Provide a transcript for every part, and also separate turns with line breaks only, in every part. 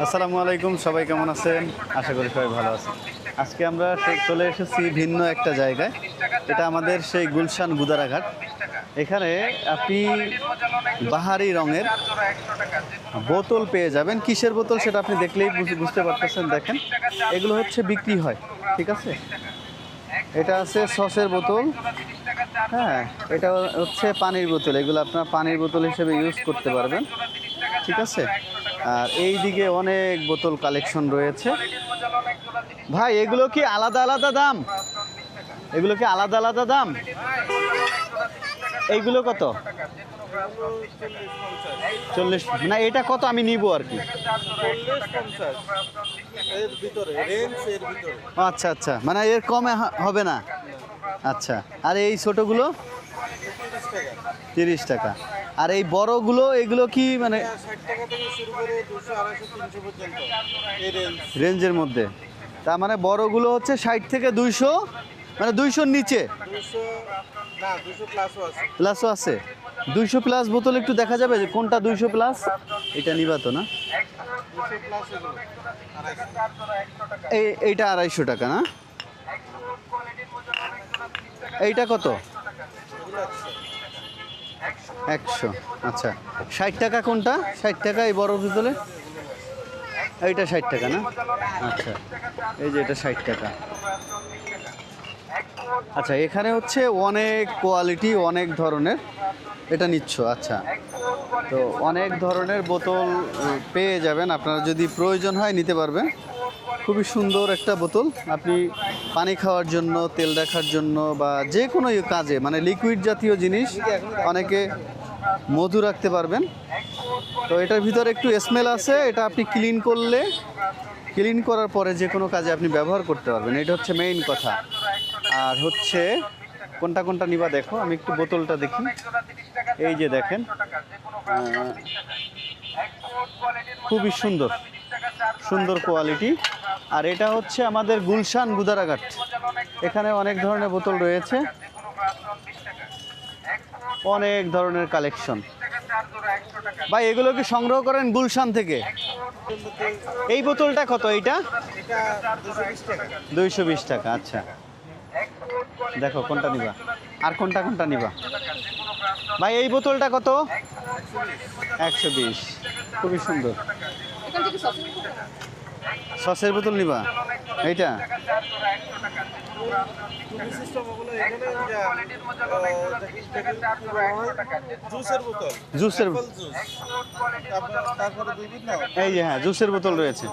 আসসালামু আলাইকুম, সবাই কেমন আছেন? আশা করি সবাই ভালো আছেন। আজকে আমরা চলে এসেছি ভিন্ন একটা জায়গায়। এটা আমাদের সেই গুলশান গুদারাঘাট। এখানে আপনি বাহারি রঙের বোতল পেয়ে যাবেন। কিসের বোতল সেটা আপনি দেখলেই বুঝ- বুঝতে পারতেছেন, দেখেন। এগুলো হচ্ছে বিক্রি হয়, ঠিক আছে? এটা আছে সসের বোতল। হ্যাঁ এটা হচ্ছে পানির বোতল। এগুলো আপনার পানির বোতল হিসেবে ইউজ করতে পারবেন, ঠিক আছে? আর এই দিকে অনেক বোতল কালেকশন রয়েছে। ভাই, এগুলো কি আলাদা আলাদা দাম? এগুলো কি আলাদা আলাদা দাম? এইগুলো কত? চল্লিশ। না, এটা কত আমি নিব আর কি? আচ্ছা আচ্ছা। মানে এর কমে হবে না? আচ্ছা। আর এই ছোটগুলো?
তিরিশ টাকা।
আর এই বড়গুলো, এগুলো কি মানে রেঞ্জের মধ্যে? তার মানে বড়গুলো হচ্ছে ষাট থেকে দুইশো মানে দুইশোর নিচে।
প্লাসও আছে।
দুইশো প্লাস বোতল একটু দেখা যাবে যে কোনটা দুইশো প্লাস এটা নিবা তো না এইটা আড়াইশো টাকা না? এইটা কত?
একশো।
আচ্ছা ষাট টাকা কোনটা? ষাট টাকা এই বড় বোতলে এইটা ষাট টাকা না? আচ্ছা এই যে এটা ষাট টাকা। আচ্ছা এখানে হচ্ছে অনেক কোয়ালিটি, অনেক ধরনের। এটা নিচ্ছ আচ্ছা। তো অনেক ধরনের বোতল পেয়ে যাবেন। আপনারা যদি প্রয়োজন হয় নিতে পারবেন। খুবই সুন্দর একটা বোতল। আপনি পানি খাওয়ার জন্য, তেল রাখার জন্য বা যে কোনো কাজে মানে লিকুইড জাতীয় জিনিস অনেকে মধু রাখতে পারবেন। তো এটার ভিতরে একটু স্মেল আছে, এটা আপনি ক্লিন করলে ক্লিন করার পরে যে কোনো কাজে আপনি ব্যবহার করতে পারবেন। এটা হচ্ছে মেইন কথা। আর হচ্ছে, কোনটা কোনটা নিবা দেখো, আমি একটু বোতলটা দেখি। এই যে দেখেন খুবই সুন্দর। সুন্দর কোয়ালিটি আর এটা হচ্ছে আমাদের গুলশান গুদারাঘাট। এখানে অনেক ধরনের বোতল রয়েছে। অনেক ধরনের কালেকশন ভাই, এগুলো কি সংগ্রহ করেন গুলশান থেকে? এই বোতলটা কত এইটা? দুইশো বিশ টাকা আচ্ছা। দেখো, কোনটা নিবা? আর কোনটা কোনটা নিবা? ভাই, এই বোতলটা কত? একশো বিশ। খুবই সুন্দর। সসের বোতল নিবা। এইটা?
জুসের
এই যে হ্যাঁ জুসের বোতল রয়েছে।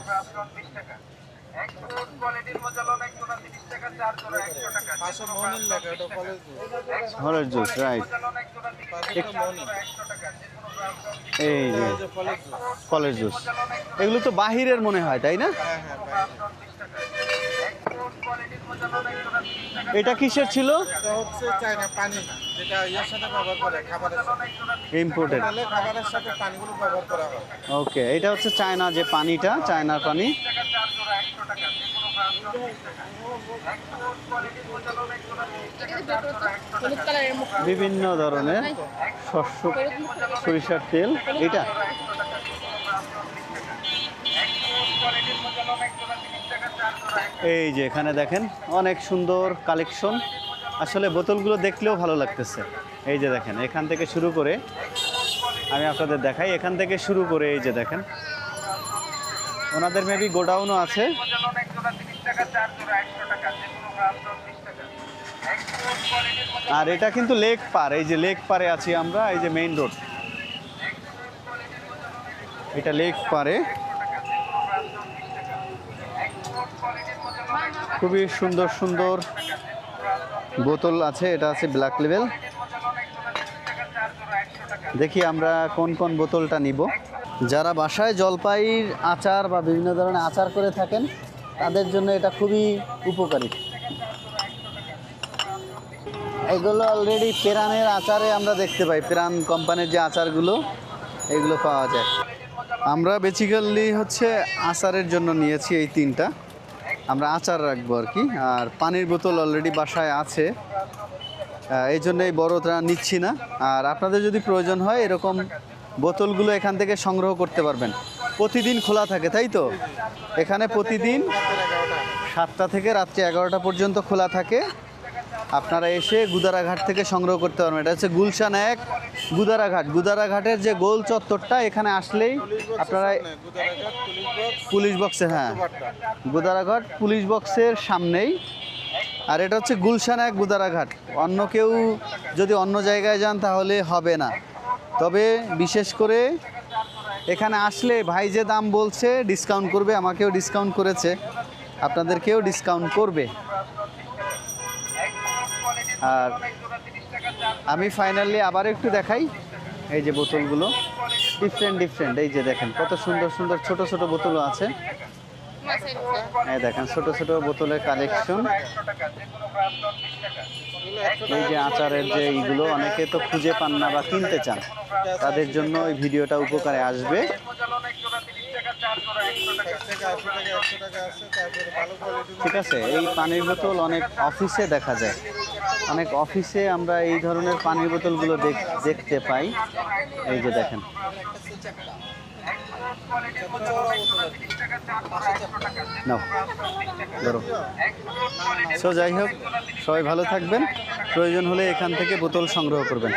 এটা ফলের জুস।
রাইট। এই যে
ফলের জুস।
এগুলো তো বাহিরের মনে হয় তাই না?
হ্যাঁ হ্যাঁ।
এটা কিসের ছিল?
এটা হচ্ছে চায়না পানি যেটা ইয়ার সাথে ব্যবহার করে খাবারের সাথে।
ইম্পোর্টেড
খাবারের সাথে পানিগুলো ব্যবহার করা হয়।
ওকে এটা হচ্ছে চায়না যে পানিটা চায়নার পানি। বিভিন্ন ধরনের শস্য সরিষার তেল। এটা? এই যে এখানে দেখেন, অনেক সুন্দর কালেকশন। আসলে বোতলগুলো দেখলেও ভালো লাগতেছে। এই যে দেখেন, এখান থেকে শুরু করে আমি আপনাদের দেখাই, এখান থেকে শুরু করে এই যে দেখেন। ওনাদের মেবি গোডাউনও আছে। আর এটা কিন্তু লেক পার, এই যে লেক পারে আছি আমরা, এই যে মেইন রোড এটা লেক পারে। খুবই সুন্দর সুন্দর বোতল আছে, এটা আছে ব্ল্যাক লেভেল দেখি আমরা কোন কোন বোতলটা নিব। যারা বাসায় জলপাইয়ের আচার বা বিভিন্ন ধরনের আচার করে থাকেন, তাদের জন্য এটা খুবই উপকারী। এগুলো অলরেডি পেরানের আচারে আমরা দেখতে পাই। পেরান কোম্পানির যে আচারগুলো, এগুলো পাওয়া যায়। আমরা বেসিক্যালি হচ্ছে আচারের জন্য নিয়েছি এই তিনটা। আমরা আচার রাখব আর কি। আর পানির বোতল অলরেডি বাসায় আছে। এই জন্য এই বড়টা নিচ্ছি না। আর আপনাদের যদি প্রয়োজন হয়, এরকম বোতলগুলো এখান থেকে সংগ্রহ করতে পারবেন। প্রতিদিন খোলা থাকে, তাই তো? এখানে প্রতিদিন সাতটা থেকে রাত্রি এগারোটা পর্যন্ত খোলা থাকে। আপনারা এসে গুদারাঘাট থেকে সংগ্রহ করতে পারবেন। এটা হচ্ছে গুলশান এক গুদারাঘাট। গুদারাঘাটের যে গোল চত্বরটা, এখানে আসলেই আপনারা
পুলিশ বক্সে
হ্যাঁ গুদারাঘাট পুলিশ বক্সের সামনেই। আর এটা হচ্ছে গুলশান এক গুদারাঘাট। অন্য কেউ যদি অন্য জায়গায় যান, তাহলে হবে না। তবে বিশেষ করে এখানে আসলে ভাই যে দাম বলছে, ডিসকাউন্ট করবে, আমাকেও ডিসকাউন্ট করেছে। আপনাদেরকেও ডিসকাউন্ট করবে। আর আমি ফাইনালি আবার একটু দেখাই। এই যে বোতলগুলো। ডিফারেন্ট ডিফারেন্ট এই যে দেখেন, কত সুন্দর সুন্দর, ছোট ছোট বোতলও আছে। এই দেখেন, ছোট ছোট বোতলের কালেকশন এই যে আচারের যে এইগুলো, অনেকে তো খুঁজে পান না বা কিনতে চান। তাদের জন্য এই ভিডিওটা উপকারে আসবে। ঠিক আছে, এই পানির বোতল অনেক অফিসে দেখা যায়। অনেক অফিসে আমরা এই ধরনের পানির বোতলগুলো দেখ- দেখতে পাই। এই যে দেখেন। সো যাই হোক, সবাই ভালো থাকবেন। প্রয়োজন হলে এখান থেকে বোতল সংগ্রহ করবেন।